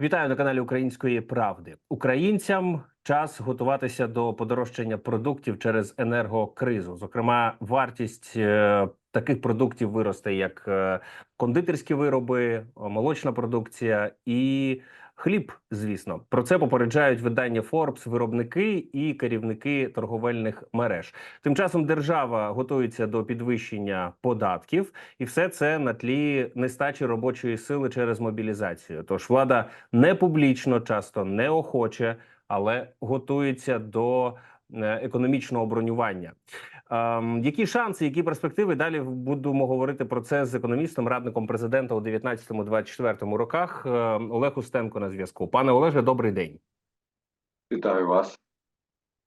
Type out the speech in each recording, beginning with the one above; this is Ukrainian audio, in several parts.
Вітаю на каналі Української Правди. Українцям час готуватися до подорожчання продуктів через енергокризу. Зокрема, вартість е, таких продуктів виросте, як е, кондитерські вироби, молочна продукція і хліб. Звісно, про це попереджають видання Forbes, виробники і керівники торговельних мереж. Тим часом держава готується до підвищення податків, і все це на тлі нестачі робочої сили через мобілізацію. Тож влада не публічно, часто неохоче, але готується до е, економічного бронювання. Ем, які шанси, які перспективи? Далі будемо говорити про це з економістом, радником президента у 19-24 роках. Е, Олег Устенко на зв'язку. Пане Олеже, добрий день. Вітаю вас.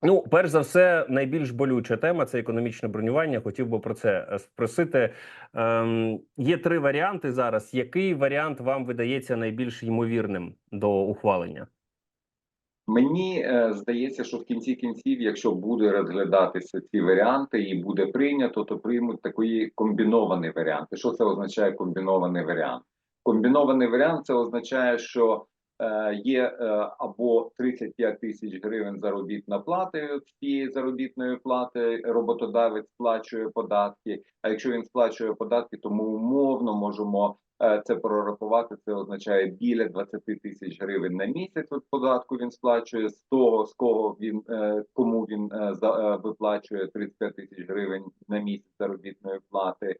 Ну, перш за все, найбільш болюча тема це економічне бронювання. Хотів би про це е, спросити. Ем, є три варіанти зараз. Який варіант вам видається найбільш ймовірним до ухвалення? Мені е, здається, що в кінці кінців, якщо буде розглядатися ці варіанти і буде прийнято, то приймуть такий комбінований варіант. Що це означає комбінований варіант? Комбінований варіант це означає, що е, є е, або 35 тисяч гривень заробітна плата з цієї заробітної плати роботодавець сплачує податки. А якщо він сплачує податки, то ми умовно можемо це прорахувати. Це означає біля 20 тисяч гривень на місяць. От податку він сплачує з того, з кого він е, кому він е, е, виплачує 35 тисяч гривень на місяць заробітної плати.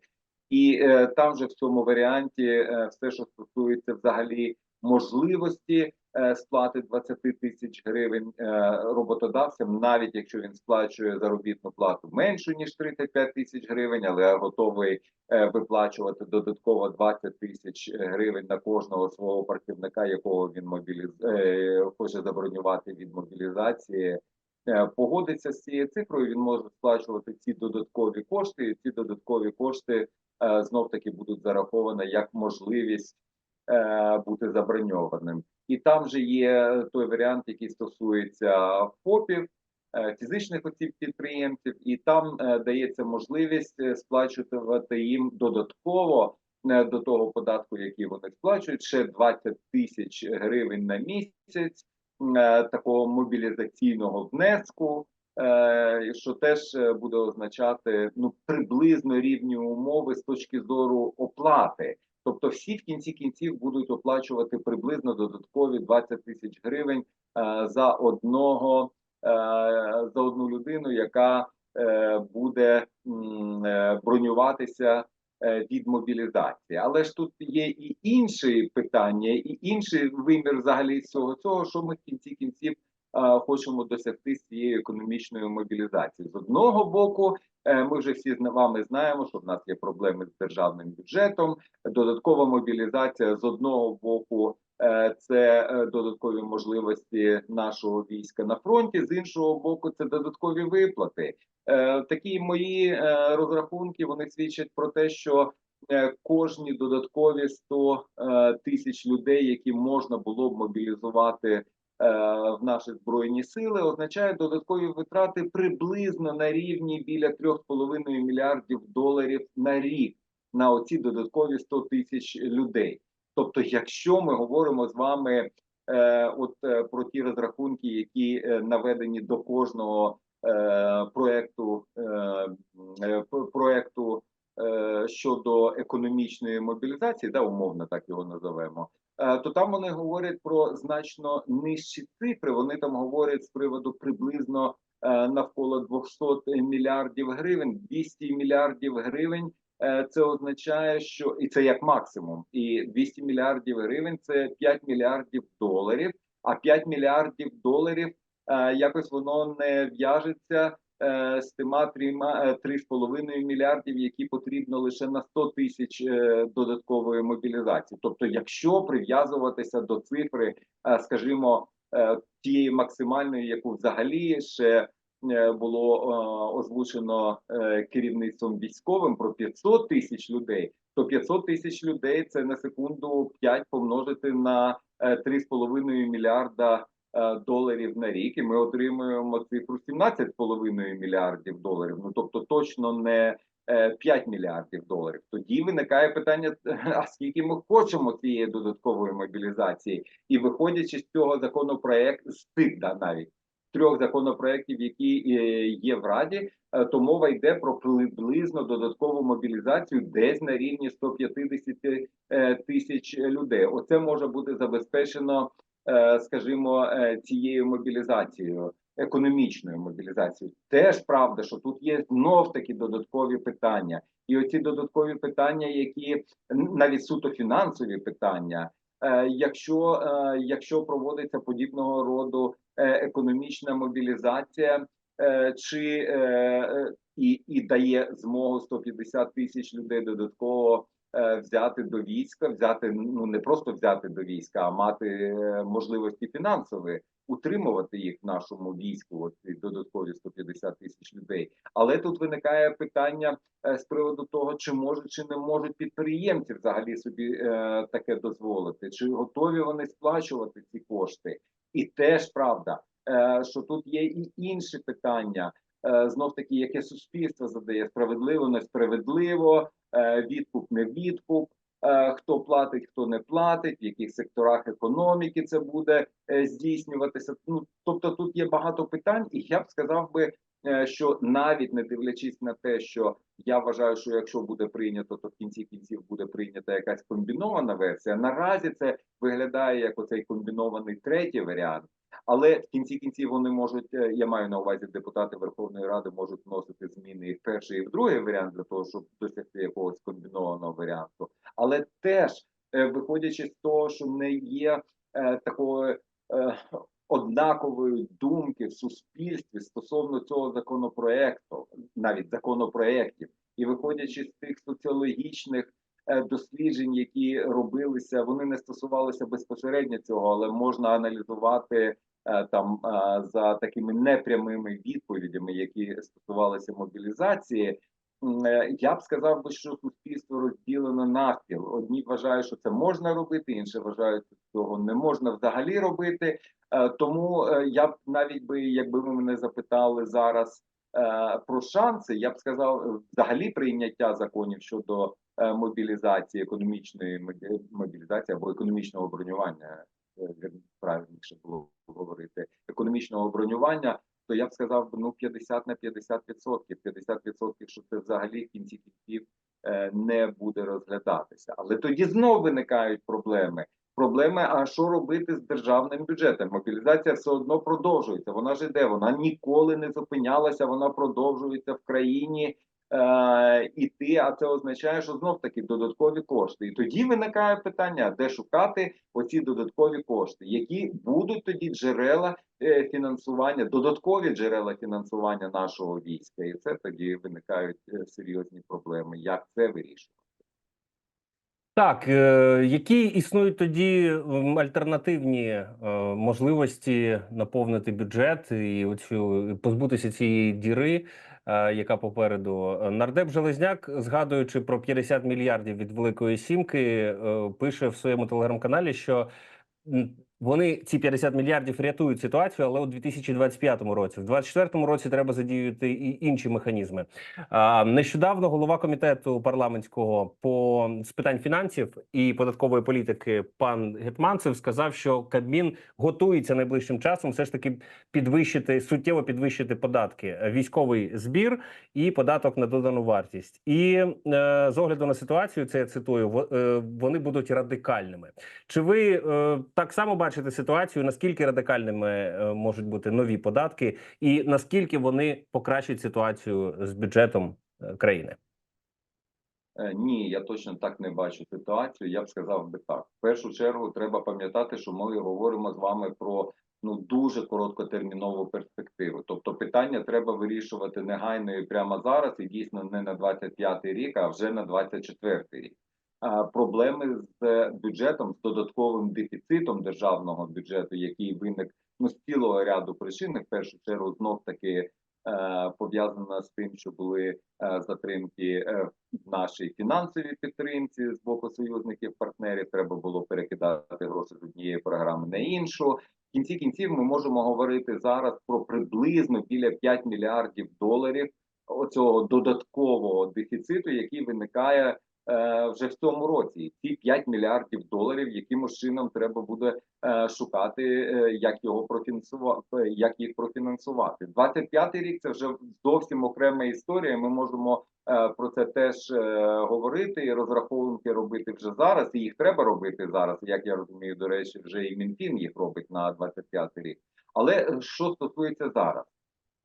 І е, там же в цьому варіанті е, все, що стосується взагалі можливості е, сплати 20 тисяч гривень е, роботодавцям, навіть якщо він сплачує заробітну плату меншу ніж 35 тисяч гривень, але готовий е, виплачувати додатково 20 тисяч гривень на кожного свого працівника, якого він мобіліз... хоче забронювати від мобілізації. Погодиться з цією цифрою, він може сплачувати ці додаткові кошти, і ці додаткові кошти знов таки будуть зараховані як можливість бути заброньованим. І там же є той варіант, який стосується ФОПів, е, фізичних осіб підприємців, і там е, дається можливість е, сплачувати їм додатково е, до того податку, який вони сплачують, ще 20 тисяч гривень на місяць е, такого мобілізаційного внеску. е, Що теж е, буде означати ну приблизно рівні умови з точки зору оплати. Тобто, всі в кінці кінців будуть оплачувати приблизно додаткові 20 тисяч гривень е, за одного е, за одну людину, яка е, буде бронюватися від мобілізації. Але ж тут є і інші питання, і інший вимір взагалі всього цього, що ми в кінці кінців хочемо досягти з цією економічною мобілізацією. З одного боку, е, ми вже всі з вами знаємо, що в нас є проблеми з державним бюджетом. Додаткова мобілізація з одного боку. е, Це е, додаткові можливості нашого війська на фронті. З іншого боку, це додаткові виплати. Такі мої розрахунки вони свідчать про те, що кожні додаткові 100 е, тисяч людей, які можна було б мобілізувати в наші збройні сили, означає додаткові витрати приблизно на рівні біля 3,5 мільярдів доларів на рік на оці додаткові 100 тисяч людей. Тобто, якщо ми говоримо з вами е, от е, про ті розрахунки, які е, наведені до кожного е, проекту е, е, проекту е, щодо економічної мобілізації, да, умовно так його називаємо, е, то там вони говорять про значно нижчі цифри. Вони там говорять з приводу приблизно е, навколо 200 мільярдів гривень, 200 мільярдів гривень. Е, Це означає, що і це як максимум, і 200 мільярдів гривень це 5 мільярдів доларів. А 5 мільярдів доларів е, якось воно не в'яжеться е, з тима трьома е, 3,5 мільярдів, які потрібно лише на 100 тисяч е, додаткової мобілізації. Тобто, якщо прив'язуватися до цифри, е, скажімо, е, тієї максимальної, яку взагалі ще е, було е, озвучено е, керівництвом військовим про 500 тисяч людей, то 500 тисяч людей це на секунду 5 помножити на е, 3,5 мільярда е, доларів на рік, і ми отримуємо цифру 17,5 мільярдів доларів. Ну тобто, точно не е, 5 мільярдів доларів. Тоді виникає питання: а скільки ми хочемо цієї додаткової мобілізації, і виходячи з цього законопроекту, з тих да, навіть трьох законопроєктів, які е, є в Раді, е, то мова йде про приблизно додаткову мобілізацію десь на рівні 150 е, тисяч людей. Оце може бути забезпечено, е, скажімо, е, цією мобілізацією. Економічною мобілізацією теж правда, що тут є знов таки додаткові питання, і оці додаткові питання, які навіть суто фінансові питання, е, якщо, е, якщо проводиться подібного роду е, економічна мобілізація, е, чи е, е, і, і дає змогу 150 тисяч людей додатково е, взяти до війська, взяти ну не просто взяти до війська, а мати е, можливості фінансові, утримувати їх в нашому війську. От додаткові 150 тисяч людей. Але тут виникає питання е, з приводу того, чи можуть чи не можуть підприємці взагалі собі е, таке дозволити, чи готові вони сплачувати ці кошти, і теж правда, е, що тут є і інші питання. Е, знов таки, яке суспільство задає справедливо, несправедливо, е, відкуп, не відкуп, е, хто платить, хто не платить, в яких секторах економіки це буде здійснюватися. Ну тобто, тут є багато питань, і я б сказав би, що навіть не дивлячись на те, що я вважаю, що якщо буде прийнято, то в кінці кінців буде прийнята якась комбінована версія. Наразі це виглядає як оцей комбінований третій варіант. Але в кінці кінців вони можуть, е, я маю на увазі, депутати Верховної Ради можуть вносити зміни і в перший, і в другий варіант для того, щоб досягти якогось комбінованого варіанту. Але теж е, виходячи з того, що не є е, такої е, однакової думки в суспільстві стосовно цього законопроекту, навіть законопроєктів, і виходячи з тих соціологічних е, досліджень, які робилися, вони не стосувалися безпосередньо цього, але можна аналізувати е, там е, за такими непрямими відповідями, які стосувалися мобілізації. Е, Я б сказав би, що суспільство розділено навпіл. Одні вважають, що це можна робити, інші вважають, що цього не можна взагалі робити. Е, Тому е, я б навіть би, якби ви мене запитали зараз про шанси, я б сказав, взагалі прийняття законів щодо мобілізації, економічної мобі- мобілізації або економічного бронювання, правильніше було говорити, економічного бронювання, то я б сказав, ну 50 на 50 відсотків, 50 відсотків, що це взагалі в кінці кінців е, не буде розглядатися. Але тоді знову виникають проблеми. Проблеми, а що робити з державним бюджетом? Мобілізація все одно продовжується. Вона ж іде, вона ніколи не зупинялася, вона продовжується в країні е, іти. А це означає, що знов таки додаткові кошти. І тоді виникає питання, де шукати оці додаткові кошти, які будуть тоді джерела е, фінансування, додаткові джерела фінансування нашого війська, і це тоді виникають е, серйозні проблеми. Як це вирішувати? Так, е, які існують тоді альтернативні е, можливості наповнити бюджет і оцю позбутися цієї діри, яка попереду. Нардеп Железняк, згадуючи про 50 мільярдів від Великої Сімки, е, пише в своєму телеграм-каналі, що вони ці 50 мільярдів рятують ситуацію, але у 2025 році, в 2024 році треба задіяти і інші механізми. Нещодавно голова комітету парламентського по з питань фінансів і податкової політики пан Гетманцев сказав, що Кабмін готується найближчим часом все ж таки підвищити суттєво підвищити податки, військовий збір і податок на додану вартість. І е, з огляду на ситуацію, це я цитую, е, вони будуть радикальними. Чи ви е, так само бачите ситуацію? Наскільки радикальними е, можуть бути нові податки, і наскільки вони покращать ситуацію з бюджетом е, країни? Е, Ні, я точно так не бачу ситуацію. Я б сказав би так. В першу чергу треба пам'ятати, що ми говоримо з вами про ну дуже короткотермінову перспективу. Тобто питання треба вирішувати негайно і прямо зараз, і дійсно не на 25-й рік, а вже на 24-й рік. Проблеми з бюджетом, з додатковим дефіцитом державного бюджету, який виник ну з цілого ряду причин, в першу чергу знов таки е, пов'язана з тим, що були е, затримки е, в нашій фінансовій підтримці з боку союзників партнерів. Треба було перекидати гроші з однієї програми на іншу. В кінці кінців ми можемо говорити зараз про приблизно біля 5 мільярдів доларів оцього додаткового дефіциту, який виникає вже в цьому році. Ці 5 мільярдів доларів, якимось чином треба буде е, шукати, е, як його профінансувати, як їх профінансувати. 25-й рік це вже зовсім окрема історія. Ми можемо е, про це теж е, говорити і розрахунки робити вже зараз. І їх треба робити зараз. Як я розумію, до речі, вже і Мінфін їх робить на 25-й рік. Але е, що стосується зараз.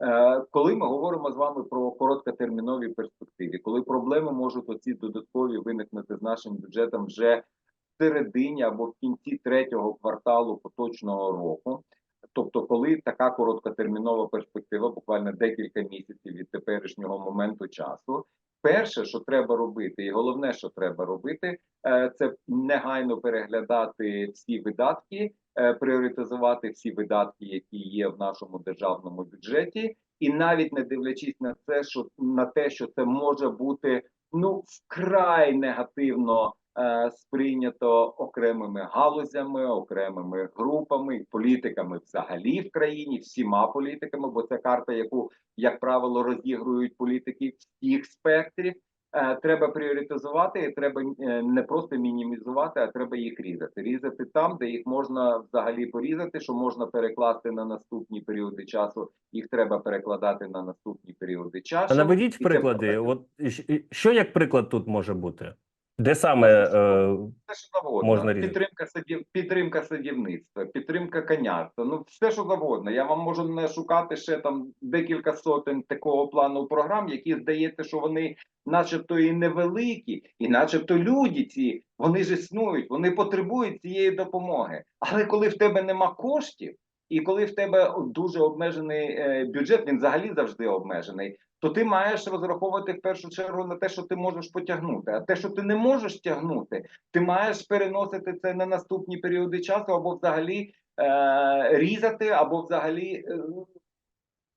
Е, Коли ми говоримо з вами про короткотермінові перспективи, коли проблеми можуть оці додаткові виникнути з нашим бюджетом вже в середині або в кінці третього кварталу поточного року, тобто, коли така короткотермінова перспектива, буквально декілька місяців від теперішнього моменту часу, перше, що треба робити, і головне, що треба робити, е, це негайно переглядати всі видатки пріоритизувати всі видатки, які є в нашому державному бюджеті, і навіть не дивлячись на це, що на те, що це може бути ну вкрай негативно е, сприйнято окремими галузями, окремими групами, політиками взагалі в країні, всіма політиками, бо це карта, яку як правило розігрують політики всіх спектрів. Е, Треба пріоритизувати, і треба е, не просто мінімізувати, а треба їх різати. Різати там, де їх можна взагалі порізати, що можна перекласти на наступні періоди часу. Їх треба перекладати на наступні періоди часу. А наведіть приклади. От що як приклад тут може бути? Де саме е, все, що завгодно. можна різати? підтримка садів, підтримка садівництва, підтримка конярства. Ну все, що завгодно. Я вам можу не шукати ще там декілька сотень такого плану програм, які здається, що вони, начебто, і невеликі, і начебто люди ці вони ж існують, вони потребують цієї допомоги. Але коли в тебе нема коштів, і коли в тебе дуже обмежений е, бюджет, він взагалі завжди обмежений. То ти маєш розраховувати в першу чергу на те, що ти можеш потягнути. А те, що ти не можеш тягнути, ти маєш переносити це на наступні періоди часу, або взагалі е, різати, або взагалі е,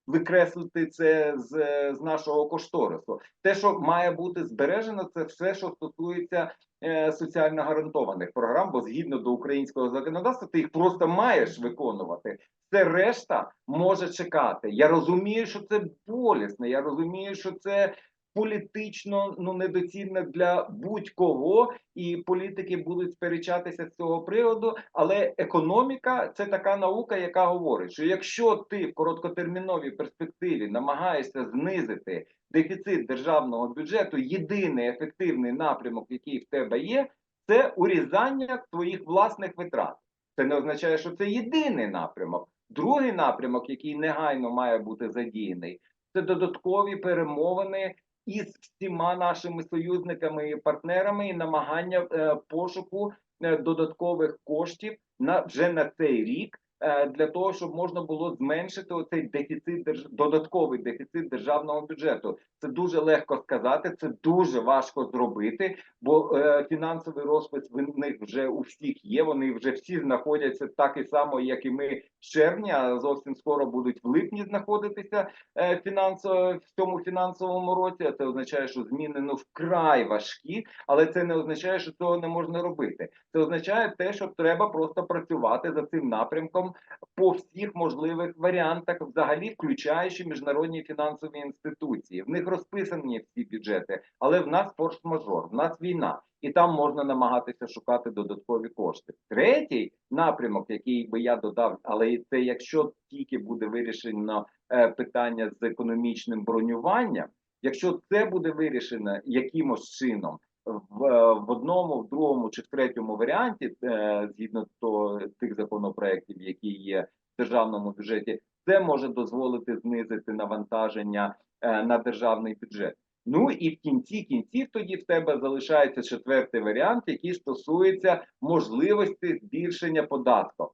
викреслити це з, з нашого кошторису. Те, що має бути збережено, це все, що стосується е, соціально гарантованих програм, бо згідно до українського законодавства, ти їх просто маєш виконувати. Все решта може чекати. Я розумію, що це болісно. Я розумію, що це політично ну недоцільно для будь-кого, і політики будуть сперечатися з цього приводу. Але економіка це така наука, яка говорить, що якщо ти в короткотерміновій перспективі намагаєшся знизити дефіцит державного бюджету, єдиний ефективний напрямок, який в тебе є, це урізання твоїх власних витрат. Це не означає, що це єдиний напрямок. Другий напрямок, який негайно має бути задіяний, це додаткові перемовини із всіма нашими союзниками і партнерами і намагання е, пошуку е, додаткових коштів на вже на цей рік. Е, Для того щоб можна було зменшити оцей дефіцит додатковий дефіцит державного бюджету, це дуже легко сказати, це дуже важко зробити, бо е, фінансовий розпис в них вже у всіх є. Вони вже всі знаходяться так і само, як і ми з червня. а Зовсім скоро будуть в липні знаходитися е, фінансово в цьому фінансовому році. Це означає, що зміни ну вкрай важкі, але це не означає, що цього не можна робити. Це означає те, що треба просто працювати за цим напрямком по всіх можливих варіантах, взагалі включаючи міжнародні фінансові інституції. В них розписані всі бюджети, але в нас форс-мажор, в нас війна, і там можна намагатися шукати додаткові кошти. Третій напрямок, який би я додав, але це якщо тільки буде вирішено е, питання з економічним бронюванням. Якщо це буде вирішено якимось чином в, в одному, в другому чи в третьому варіанті, е, згідно то, тих законопроєктів, які є в державному бюджеті, це може дозволити знизити навантаження е, на державний бюджет. Ну і в кінці кінців тоді в тебе залишається четвертий варіант, який стосується можливості збільшення податків.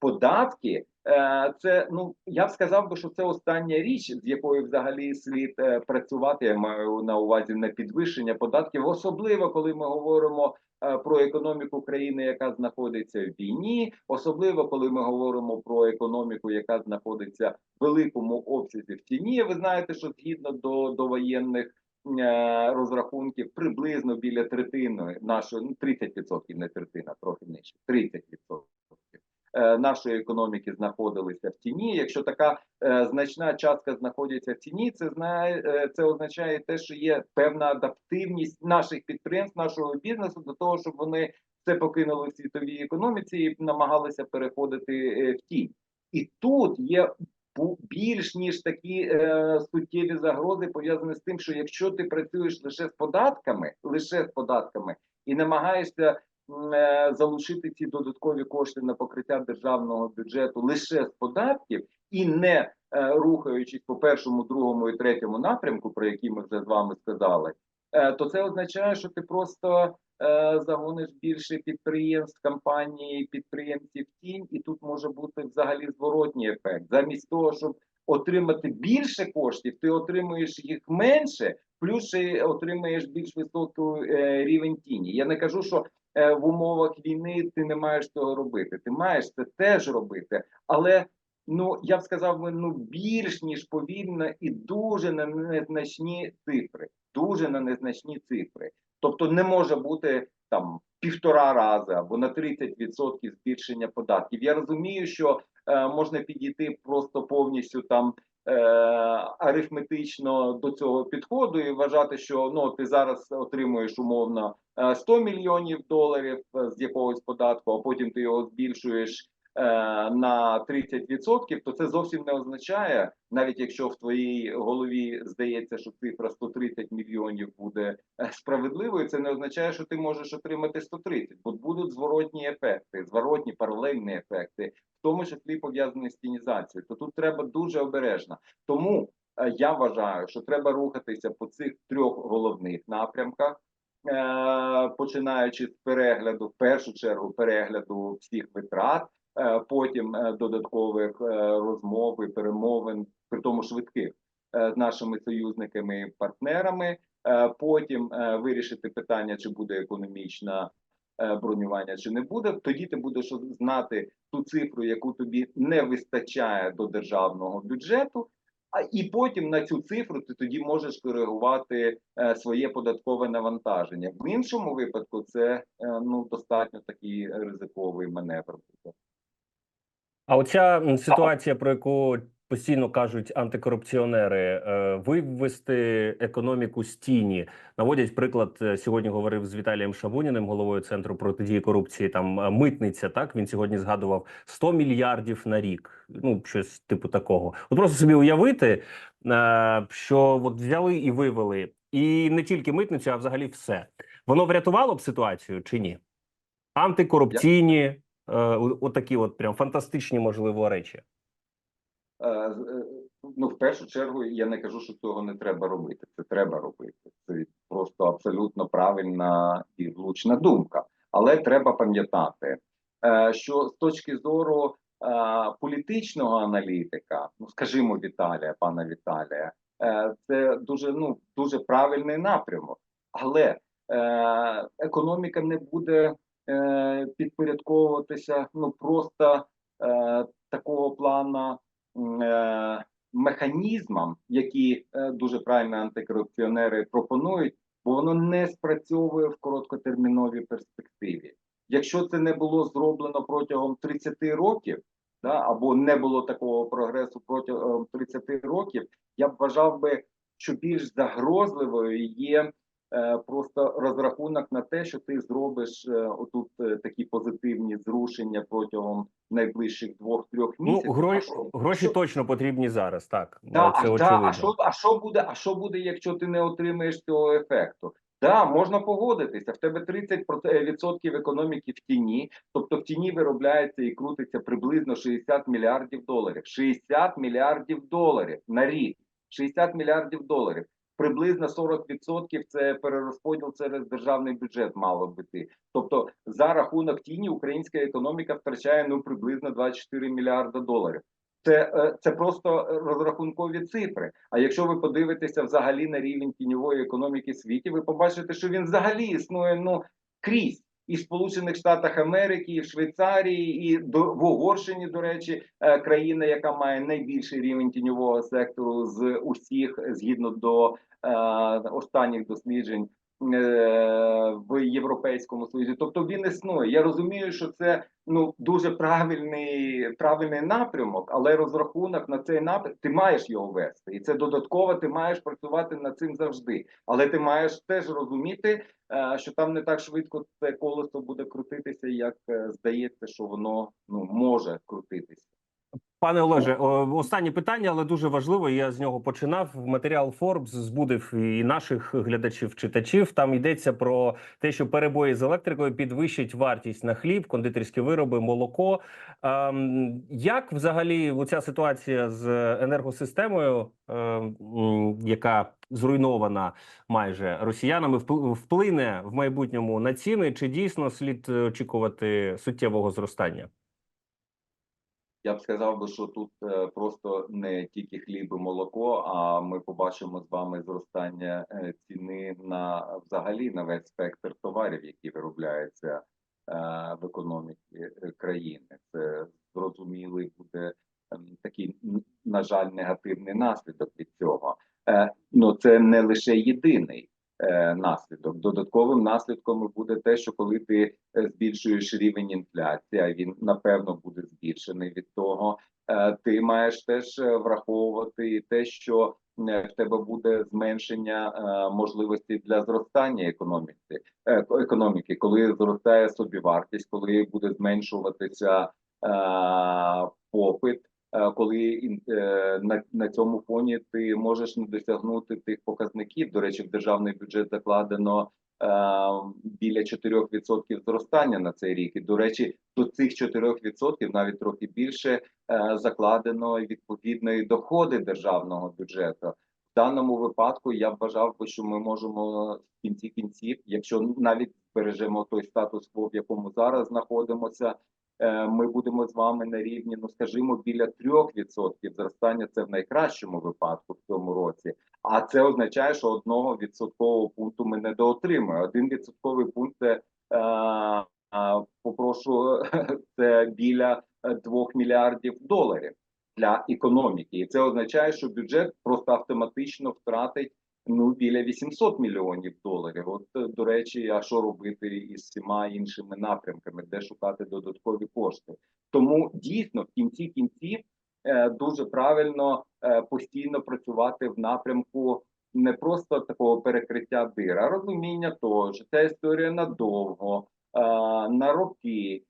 Податки е, це ну я б сказав би, що це остання річ, з якою взагалі слід е, працювати. Я маю на увазі на підвищення податків, особливо коли ми говоримо е, про економіку країни, яка знаходиться в війні, особливо коли ми говоримо про економіку, яка знаходиться в великому обсязі в тіні. Ви знаєте, що згідно до, до воєнних е, розрахунків, приблизно біля третини нашої ну 30%, не третина, трохи нижче, 30% е, нашої економіки знаходилися в тіні. Якщо така е, значна частка знаходиться в тіні, це знає е, це означає те, що є певна адаптивність наших підприємств, нашого бізнесу до того, щоб вони це покинули в світовій економіці і намагалися переходити е, в тінь. І тут є більш ніж такі е, суттєві загрози пов'язані з тим, що якщо ти працюєш лише з податками, лише з податками і намагаєшся е, залучити ці додаткові кошти на покриття державного бюджету лише з податків і не е, рухаючись по першому, другому і третьому напрямку, про які ми вже з вами сказали, е, то це означає, що ти просто е, загониш більше підприємств, компаній, підприємців тінь, і тут може бути взагалі зворотній ефект. Замість того, щоб отримати більше коштів, ти отримуєш їх менше, плюс ще отримаєш більш високий е, рівень тіні. Я не кажу, що е, в умовах війни ти не маєш цього робити. Ти маєш це теж робити, але ну я б сказав ну більш ніж повільно і дуже на незначні цифри. Дуже на незначні цифри. Тобто не може бути там півтора рази або на 30% збільшення податків. Я розумію, що е, можна підійти просто повністю там е, арифметично до цього підходу і вважати, що ну ти зараз отримуєш умовно е, 100 мільйонів доларів е, з якогось податку, а потім ти його збільшуєш е, на 30%, то це зовсім не означає, навіть якщо в твоїй голові здається, що цифра 130 мільйонів буде е, справедливою, це не означає, що ти можеш отримати 130, бо будуть зворотні ефекти, зворотні паралельні ефекти, в тому числі пов'язані з тінізацією. То тут треба дуже обережно. Тому е, я вважаю, що треба рухатися по цих трьох головних напрямках. Е, Починаючи з перегляду, в першу чергу перегляду всіх витрат, е, потім е, додаткових розмов і перемовин, при тому швидких з нашими союзниками і партнерами. Потім вирішити питання, чи буде економічне е, бронювання, чи не буде. Тоді ти будеш знати ту цифру, яку тобі не вистачає до державного бюджету. А і потім на цю цифру ти тоді можеш коригувати е, своє податкове навантаження. В іншому випадку це е, ну достатньо такий ризиковий маневр. А оця ситуація, про яку постійно кажуть антикорупціонери, е, вивести економіку з тіні. Наводять приклад. е, Сьогодні говорив з Віталієм Шабуніним, головою центру протидії корупції. Там е, митниця. Так він сьогодні згадував 100 мільярдів на рік. Ну щось типу такого. От просто собі уявити, що от взяли і вивели, і не тільки митницю, а взагалі все. Воно врятувало б ситуацію чи ні? Антикорупційні, отакі от прям фантастичні, можливо, речі. Е, е, Ну, в першу чергу, я не кажу, що цього не треба робити. Це треба робити. Це просто абсолютно правильна і влучна думка. Але треба пам'ятати, е, що з точки зору політичного аналітика, ну скажімо, Віталія, пана Віталія, це дуже ну дуже правильний напрямок. Але економіка не буде підпорядковуватися ну просто такого плану механізмам, які е, дуже правильно антикорупціонери пропонують, бо воно не спрацьовує в короткотерміновій перспективі. Якщо це не було зроблено протягом 30 років, да, або не було такого прогресу протягом 30 років, я б вважав би, що більш загрозливою є е, просто розрахунок на те, що ти зробиш е, отут е, такі позитивні зрушення протягом найближчих двох-трьох Ну, місяців. гро... А що- гроші що- точно потрібні зараз. Так, Да, це очевидно. да, а що а що буде? А що буде, якщо ти не отримаєш цього ефекту? Да, можна погодитися. В тебе 30% економіки в тіні, тобто в тіні виробляється і крутиться приблизно 60 мільярдів доларів. 60 мільярдів доларів на рік. 60 мільярдів доларів. Приблизно 40% це перерозподіл через державний бюджет мало б бути. Тобто, за рахунок тіні українська економіка втрачає ну приблизно 24 мільярда доларів. Це, е, це просто розрахункові цифри. А якщо ви подивитеся взагалі на рівень тіньової економіки світі, ви побачите, що він взагалі існує ну крізь і в Сполучених Штатах Америки, і в Швейцарії, і до в Угорщині, до речі, е, країна, яка має найбільший рівень тіньового сектору з усіх, згідно до останніх досліджень е, в Європейському Союзі. Тобто він існує. Я розумію, що це ну дуже правильний правильний напрямок, але розрахунок на цей напрямок ти маєш його вести, і це додатково. Ти маєш працювати над цим завжди. Але ти маєш теж розуміти, е, що там не так швидко це колесо буде крутитися, як е, здається, що воно ну може крутитися. Пане Олеже, о, останнє питання, але дуже важливо. Я з нього починав. Матеріал Forbes збудив і наших глядачів, читачів. Там йдеться про те, що перебої з електрикою підвищать вартість на хліб, кондитерські вироби, молоко. Ем, як взагалі ця ситуація з енергосистемою, ем, яка зруйнована майже росіянами, впл- вплине в майбутньому на ціни? Чи дійсно слід е, очікувати суттєвого зростання? Я б сказав би, що тут е, просто не тільки хліб і молоко, а ми побачимо з вами зростання е, ціни на взагалі на весь спектр товарів, які виробляються е, в економіці країни. Це зрозумілий буде ем, такий, на жаль, негативний наслідок від цього. Ну це не лише єдиний наслідок. Додатковим наслідком буде те, що коли ти е, збільшуєш рівень інфляції, а він напевно буде збільшений від того. е, Ти маєш теж е, враховувати те, що е, в тебе буде зменшення е, можливості для зростання економіки, е, економіки, коли зростає собівартість, коли буде зменшуватися е, попит. Е, Коли е, на, на цьому фоні ти можеш не досягнути тих показників. До речі, в державний бюджет закладено е, біля 4% зростання на цей рік. І до речі, до цих 4% навіть трохи більше закладено відповідної доходи державного бюджету. В даному випадку я вважав би, що ми можемо в кінці кінців, якщо навіть збережемо той статус-кво, в якому зараз знаходимося. Е, Ми будемо з вами на рівні, ну скажімо, біля 3% зростання. Це в найкращому випадку в цьому році. А це означає, що одного відсоткового пункту ми не доотримуємо. Один відсотковий пункт це е, е, попрошу це біля 2 мільярдів доларів для економіки, і це означає, що бюджет просто автоматично втратить ну біля 800 мільйонів доларів. От е, до речі, а що робити із всіма іншими напрямками, де шукати додаткові кошти? Тому дійсно в кінці кінців е, дуже правильно е, постійно працювати в напрямку не просто такого перекриття дир, а розуміння того, що ця історія надовго, на роки.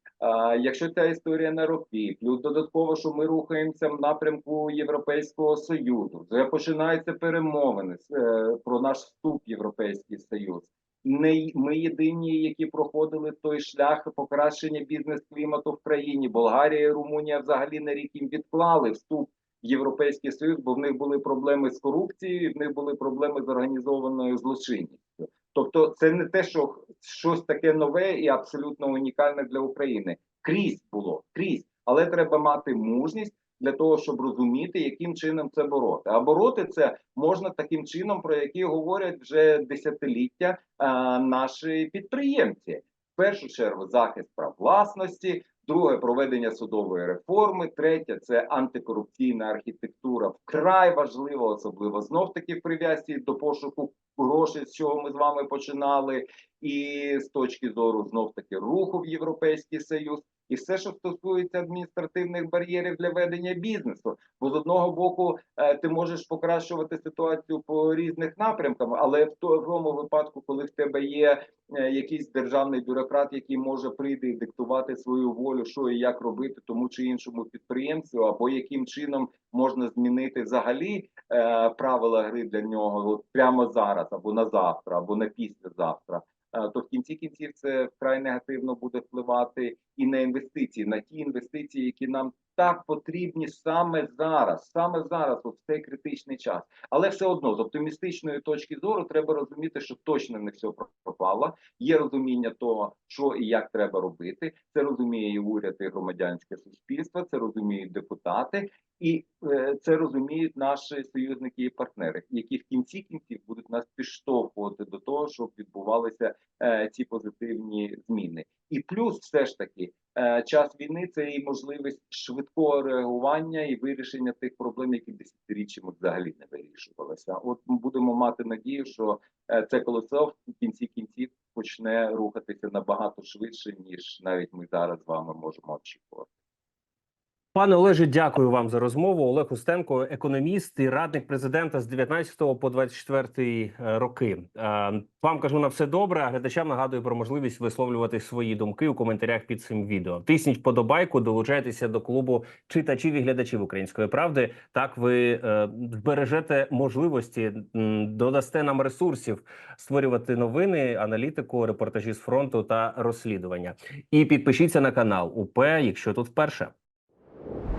Якщо ця історія на роки, плюс додатково, що ми рухаємося в напрямку Європейського союзу, вже починаються перемовини е, про наш вступ в Європейський Союз. Не ми єдині, які проходили той шлях покращення бізнес-клімату в країні. Болгарія і Румунія взагалі на рік їм відклали вступ в Європейський Союз, бо в них були проблеми з корупцією, в них були проблеми з організованою злочинністю. Тобто, це не те, що щось таке нове і абсолютно унікальне для України. Крізь було крізь, але треба мати мужність для того, щоб розуміти, яким чином це бороти. А бороти це можна таким чином, про який говорять вже десятиліття а, наші підприємці. В першу чергу захист прав власності, друге проведення судової реформи, третє це антикорупційна архітектура. Вкрай важливо, особливо знов таки в прив'язці до пошуку грошей, з чого ми з вами починали, і з точки зору знов таки руху в Європейський Союз, і все, що стосується адміністративних бар'єрів для ведення бізнесу. Бо з одного боку е, ти можеш покращувати ситуацію по різних напрямкам, але в тому випадку, коли в тебе є е, якийсь державний бюрократ, який може прийти і диктувати свою волю, що і як робити тому чи іншому підприємцю, або яким чином можна змінити взагалі е, правила гри для нього от прямо зараз, або на завтра, або на післязавтра. е, То в кінці кінців це вкрай негативно буде впливати і на інвестиції, на ті інвестиції, які нам так потрібні саме зараз, саме зараз, от в цей критичний час. Але все одно з оптимістичної точки зору треба розуміти, що точно не все пропало. Є розуміння того, що і як треба робити. Це розуміє і уряд, і громадянське суспільство, це розуміють депутати, і е, це розуміють наші союзники і партнери, які в кінці кінців будуть нас підштовхувати до того, щоб відбувалися е, ці позитивні зміни. І плюс, все ж таки, е, час війни це і можливість швидкого реагування і вирішення тих проблем, які десятиріччями взагалі не вирішувалися. От ми будемо мати надію, що е, це колесо в кінці кінців почне рухатися набагато швидше, ніж навіть ми зараз з вами можемо очікувати. Пане Олеже, дякую вам за розмову. Олег Устенко, економіст і радник президента з 19 по 24 роки. Е, Вам кажу на все добре. А глядачам нагадую про можливість висловлювати свої думки у коментарях під цим відео. Тисніть подобайку, долучайтеся до клубу читачів і глядачів української правди. Так ви е, збережете можливості, додасте нам ресурсів створювати новини, аналітику, репортажі з фронту та розслідування. І підпишіться на канал УП, якщо тут вперше. you